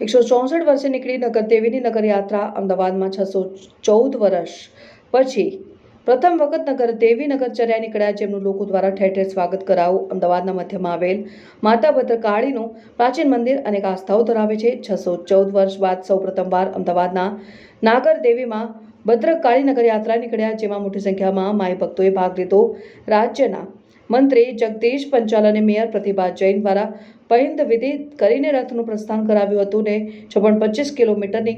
એકસો ચોસઠ વર્ષે નીકળી નગર દેવીની નગર યાત્રા અમદાવાદમાં છસો ચૌદ વર્ષ પછી પ્રથમ વખત નગર દેવી નગરચર્યા નીકળ્યા જેમનું લોકો દ્વારા ઠેર ઠેર સ્વાગત કરાવું અમદાવાદના મધ્યમાં આવેલ માતા ભદ્રકાળીનું પ્રાચીન મંદિર અનેક આસ્થાઓ ધરાવે છે. છસો ચૌદ વર્ષ બાદ સૌ પ્રથમવાર અમદાવાદના નાગર દેવીમાં ભદ્રકાળી નગર યાત્રા નીકળ્યા, જેમાં મોટી સંખ્યામાં માય ભક્તોએ ભાગ લીધો. રાજ્યના મંત્રી જગદીશ પંચાલ અને મેયર પ્રતિભા જૈન દ્વારા પહિંદ વિધિ કરીને રથનું પ્રસ્થાન કરાવ્યું હતું ને છપ્પન પચીસ કિલોમીટરની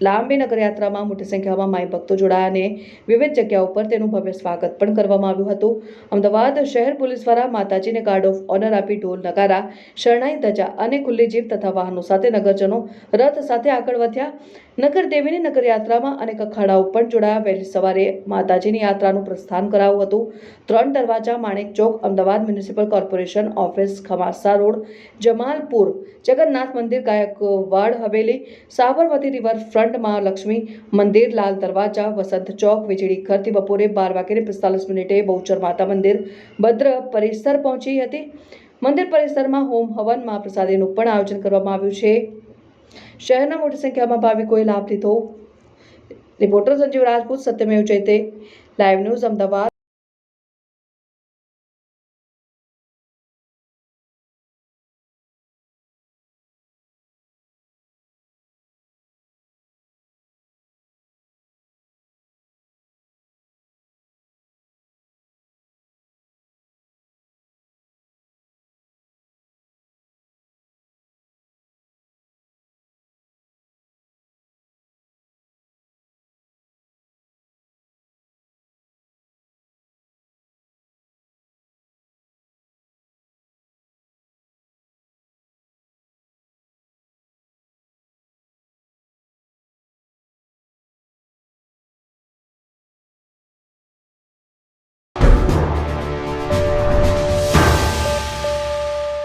લાંબી નગરયાત્રામાં મોટી સંખ્યામાં માઈ ભક્તો જોડાયા અને વિવિધ જગ્યાઓ પર તેનું ભવ્ય સ્વાગત પણ કરવામાં આવ્યું હતું. અમદાવાદ શહેર પોલીસ દ્વારા માતાજીને ગાર્ડ ઓફ ઓનર આપી ઢોલ નગારા, શરણાઈ ધજા અને ખુલ્લી જીપ તથા વાહનો સાથે નગરજનો રથ સાથે આગળ વધ્યા. નગર દેવીની નગર યાત્રામાં અનેક અખાડાઓ પણ જોડાયા. વહેલી સવારે માતાજીની યાત્રાનું પ્રસ્થાન કરાવ્યું હતું. ત્રણ દરવાજા, Manek Chowk, Ahmedabad municipal corporation office, Khamasa road, Jamalpur, Jagannath મંદિર, ગાયકવાડ, હવેલી, સાબરમતી ફ્રન્ટ મહાલક્ષ્મી મંદિર, લાલ દરવાજા, વસંત ચોક, વીજળી ઘરથી બપોરે બાર વાગ્યે પિસ્તાલીસ મિનિટે બહુચર માતા મંદિર ભદ્ર પરિસર પહોંચી હતી. મંદિર પરિસરમાં હોમ હવન મહાપ્રસાદીનું પણ આયોજન કરવામાં આવ્યું છે. શહેરના મોટી સંખ્યામાં ભાવિકોએ લાભ લીધો. Reporter Sanjeev Rajput, Satyamev Jayate live news Ahmedabad.